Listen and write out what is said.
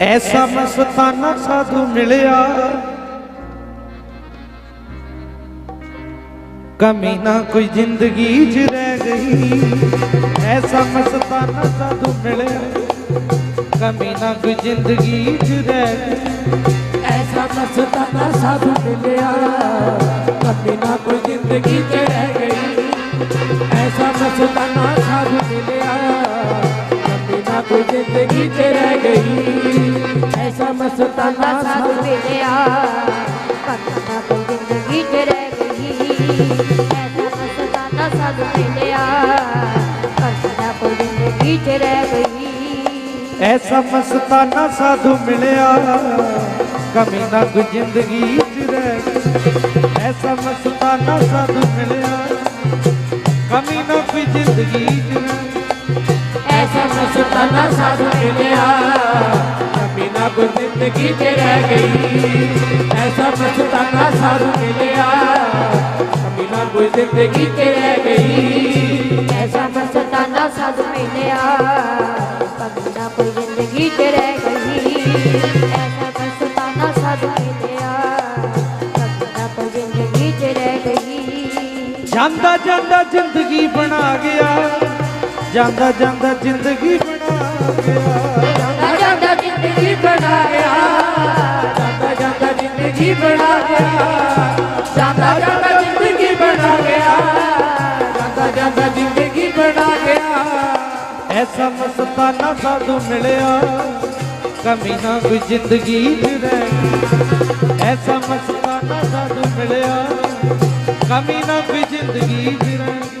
ਐਸਾ ਮਸਤਾਨਾ ਸਾਧੂ ਮਿਲਿਆ। ਕਮੀ ਨਾ ਕੋਈ ਜ਼ਿੰਦਗੀ 'ਚ ਰਹਿ ਗਈ। ਐਸਾ ਮਸਤਾਨਾ ਸਾਧੂ ਮਿਲਿਆ। ਕਮੀ ਨਾ ਕੋਈ ਜ਼ਿੰਦਗੀ 'ਚ ਰਹਿ ਗਈ। ਐਸਾ ਮਸਤਾਨਾ ਸਾਧੂ ਮਿਲਿਆ। ਕਦੇ ਨਾ ਕੋਈ ਜ਼ਿੰਦਗੀ ਚ ਰਹਿ ਗਈ। ਐਸਾ ਮਸਤਾਨਾ ਸਾਧੂ ਮਿਲਿਆ। ਕਦੇ ਨਾ ਕੋਈ ਜ਼ਿੰਦਗੀ ਚ ਰਹਿ ਗਈ। ਐਸਾ ਮਸਤਾਨਾ ਸਾਧੂ ਮਿਲਿਆ ਪਤਨਾ ਕੋਈ ਜ਼ਿੰਦਗੀ ਚ ਰਹਿ ਗਈ। ਐਸਾ ਮਸਤਾਨਾ ਸਾਧੂ ਮਿਲਿਆ ਪਤਨਾ ਕੋਈ ਜ਼ਿੰਦਗੀ ਚ ਰਹਿ ਗਈ। ਐਸਾ ਮਸਤਾਨਾ ਸਾਧੂ ਮਿਲਿਆ। ਕਮੀ ਨਾ ਕੋਈ ਜ਼ਿੰਦਗੀ 'ਚ ਰਹਿ ਗਈ। ਐਸਾ ਮਸਤਾਨਾ ਸਾਧੂ ਮਿਲਿਆ। ਕਮੀ ਨਾ ਕੋਈ ਜ਼ਿੰਦਗੀ 'ਚ ਰਹਿ ਐਸਾ ਮਸਤਾਨਾ ਸਾਧੂ ਮਿਲਿਆ। ਕਦੇ ਕੋਈ ਜ਼ਿੰਦਗੀ ਚ ਰਹਿ ਗਈ। ਐਸਾ ਮਸਤਾਨਾ ਸਾਧੂ ਮਿਲਿਆ। ਕਦੇ ਕੋਈ ਜ਼ਿੰਦਗੀ ਚ ਰਹਿ ਗਈ। ਐਸਾ ਮਸਤਾਨਾ ਸਾਧੂ ਮਿਲਿਆ। ਪਤਨਾ ਕੋਈ ਜ਼ਿੰਦਗੀ ਚ ਰਹਿ ਗਈ। ਐਸਾ ਮਸਤਾਨਾ ਸਾਧੂ ਮਿਲਿਆ। ਪਤਨਾ ਕੋਈ ਜ਼ਿੰਦਗੀ ਚ ਰਹਿ ਗਈ। ਜਾਂਦਾ ਜਾਂਦਾ ਜ਼ਿੰਦਗੀ ਬਣਾ ਗਿਆ। ਜਾਂਦਾ ਜਾਂਦਾ ਜ਼ਿੰਦਗੀ ਬਣਾ ਗਿਆ। ਜ਼ਿੰਦਗੀ ਬਣਾ ਗਿਆ ਜਾਂਦਾ ਜਾਂਦਾ ਜ਼ਿੰਦਗੀ ਬਣਾ ਗਿਆ ਜਾਂਦਾ ਜਾਂਦਾ ਜ਼ਿੰਦਗੀ ਬਣਾ ਗਿਆ ਐਸਾ ਮਸਤਾਨਾ ਸਾਧੂ ਮਿਲਿਆ। ਕਮੀ ਨਾ ਕੋਈ ਜ਼ਿੰਦਗੀ 'ਚ ਰਹਿ। ਐਸਾ ਮਸਤਾਨਾ ਸਾਧੂ ਮਿਲਿਆ ਕਮੀ ਨਾ ਕੋਈ ਜ਼ਿੰਦਗੀ 'ਚ ਰਹਿ।